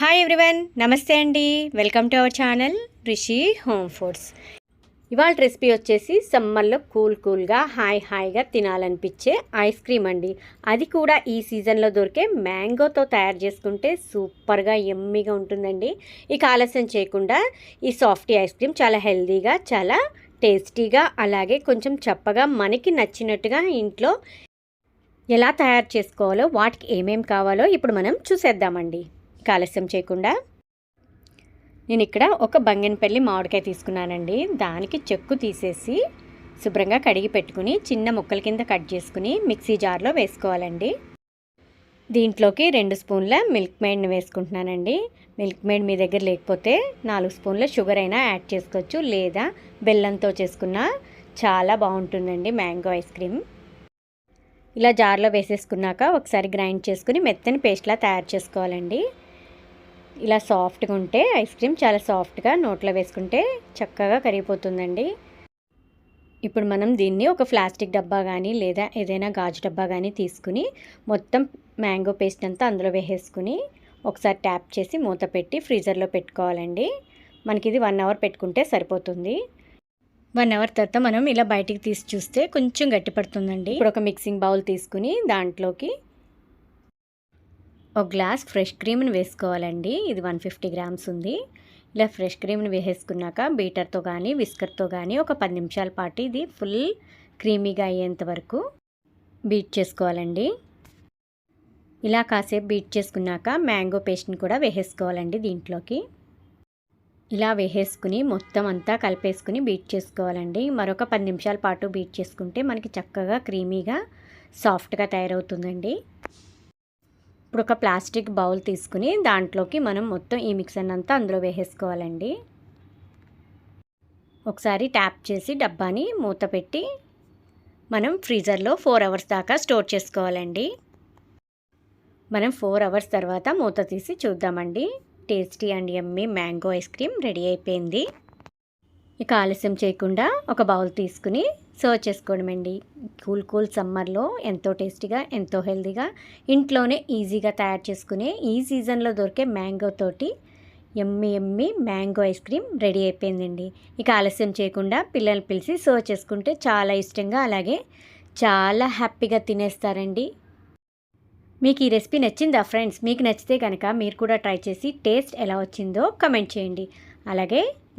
Hi everyone నమస్తే అండి. Welcome to our channel Rishi home foods ఇవాళ రెసిపీ వచ్చేసి సమ్మర్లో కూల్ కూల్గా హాయ్ హాయిగా తినాలనిపించే ఐస్ క్రీమ్ అండి. అది కూడా ఈ సీజన్లో దొరికే మ్యాంగోతో తయారు చేసుకుంటే సూపర్గా ఎమ్మిగా ఉంటుందండి. ఇక ఆలస్యం చేయకుండా ఈ సాఫ్టీ ఐస్ క్రీమ్ చాలా హెల్తీగా చాలా టేస్టీగా అలాగే కొంచెం చప్పగా మనకి నచ్చినట్టుగా ఇంట్లో ఎలా తయారు చేసుకోవాలో వాటికి ఏమేమి కావాలో ఇప్పుడు మనం చూసేద్దామండి. కాలస్యం చేయకుండా. నేను ఇక్కడ ఒక బంగినపల్లి మామిడికాయ తీసుకున్నానండి. దానికి చెక్కు తీసేసి శుభ్రంగా కడిగి పెట్టుకుని చిన్న ముక్కల కింద కట్ చేసుకుని మిక్సీ జార్లో వేసుకోవాలండి. దీంట్లోకి రెండు స్పూన్ల మిల్క్ మేడ్ని వేసుకుంటున్నానండి. మిల్క్ మేడ్ మీ దగ్గర లేకపోతే నాలుగు స్పూన్ల షుగర్ అయినా యాడ్ చేసుకోవచ్చు. లేదా బెల్లంతో చేసుకున్న చాలా బాగుంటుందండి మ్యాంగో ఐస్ క్రీమ్. ఇలా జార్లో వేసేసుకున్నాక ఒకసారి గ్రైండ్ చేసుకుని మెత్తని పేస్ట్లా తయారు చేసుకోవాలండి. ఇలా సాఫ్ట్గా ఉంటే ఐస్ క్రీమ్ చాలా సాఫ్ట్గా నోట్లో వేసుకుంటే చక్కగా కరిగిపోతుందండి. ఇప్పుడు మనం దీన్ని ఒక ప్లాస్టిక్ డబ్బా కానీ లేదా ఏదైనా గాజు డబ్బా కానీ తీసుకుని మొత్తం మ్యాంగో పేస్ట్ అంతా అందులో వేసేసుకుని ఒకసారి ట్యాప్ చేసి మూత పెట్టి ఫ్రీజర్లో పెట్టుకోవాలండి. మనకి ఇది వన్ అవర్ పెట్టుకుంటే సరిపోతుంది. వన్ అవర్ తర్వాత మనం ఇలా బయటికి తీసి చూస్తే కొంచెం గట్టిపడుతుందండి. ఇప్పుడు ఒక మిక్సింగ్ బౌల్ తీసుకుని దాంట్లోకి ఒక గ్లాస్ ఫ్రెష్ క్రీమ్ని వేసుకోవాలండి. ఇది వన్ ఫిఫ్టీ గ్రామ్స్ ఉంది. ఇలా ఫ్రెష్ క్రీమ్ని వేసేసుకున్నాక బీటర్తో కానీ విస్కర్తో కానీ ఒక పది నిమిషాల పాటు ఇది ఫుల్ క్రీమీగా అయ్యేంత వరకు బీట్ చేసుకోవాలండి. ఇలా కాసేపు బీట్ చేసుకున్నాక మ్యాంగో పేస్ట్ని కూడా వేసేసుకోవాలండి దీంట్లోకి. ఇలా వేసేసుకుని మొత్తం అంతా కలిపేసుకుని బీట్ చేసుకోవాలండి. మరొక పది నిమిషాల పాటు బీట్ చేసుకుంటే మనకి చక్కగా క్రీమీగా సాఫ్ట్గా తయారవుతుందండి. ఇప్పుడు ఒక ప్లాస్టిక్ బౌల్ తీసుకుని దాంట్లోకి మనం మొత్తం ఈ మిక్సర్ అంతా అందులో వేసేసుకోవాలండి. ఒకసారి ట్యాప్ చేసి డబ్బాని మూత పెట్టి మనం ఫ్రీజర్లో ఫోర్ అవర్స్ దాకా స్టోర్ చేసుకోవాలండి. మనం ఫోర్ అవర్స్ తర్వాత మూత తీసి చూద్దామండి. Tasty and yummy mango ice cream ready అయిపోయింది. ఇక ఆలస్యం చేయకుండా ఒక బౌల్ తీసుకుని సర్వ్ చేసుకోవడమండి. కూల్ కూల్ సమ్మర్లో ఎంతో టేస్టీగా ఎంతో హెల్తీగా ఇంట్లోనే ఈజీగా తయారు చేసుకునే ఈ సీజన్లో దొరికే మ్యాంగో తోటి yummy yummy mango ice cream ready అయిపోయిందండి. ఇక ఆలస్యం చేయకుండా పిల్లల్ని పిలిచి సర్వ్ చేసుకుంటే చాలా ఇష్టంగా అలాగే చాలా హ్యాపీగా తినేస్తారండి. మీకు ఈ రెసిపీ నచ్చిందా ఫ్రెండ్స్? మీకు నచ్చితే కనుక మీరు కూడా ట్రై చేసి టేస్ట్ ఎలా వచ్చిందో కమెంట్ చేయండి. అలాగే